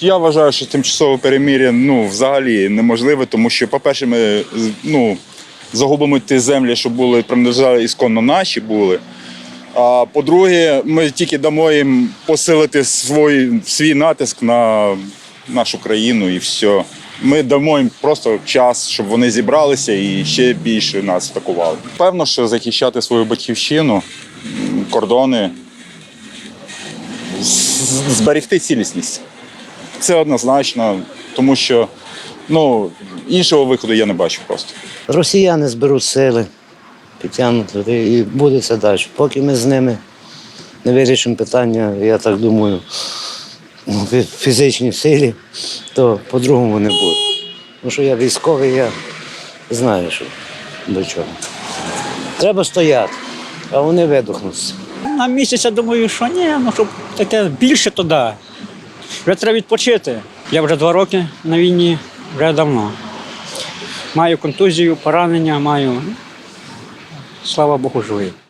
Я вважаю, що тимчасове перемир'я ну, взагалі неможливе, тому що, по-перше, ми ну, загубимо ті землі, що були принадлежали ісконно наші були. А по-друге, ми тільки дамо їм посилити свій, свій натиск на нашу країну і все. Ми дамо їм просто час, щоб вони зібралися і ще більше нас атакували. Певно, що захищати свою батьківщину, кордони, зберегти цілісність. Це однозначно, тому що ну, іншого виходу я не бачу просто. Росіяни зберуть сили, підтягнуть туди і буде це далі. Поки ми з ними не вирішимо питання, я так думаю, ну, фі- фізичній силі, то по-другому не буде. Тому що я військовий, я знаю, що до чого. Треба стояти, а вони видохнуться. На місяць я думаю, що ні, ну щоб таке більше то да. Вже треба відпочити. Я вже два роки на війні, вже давно. Маю контузію, поранення, маю. Слава Богу, живий.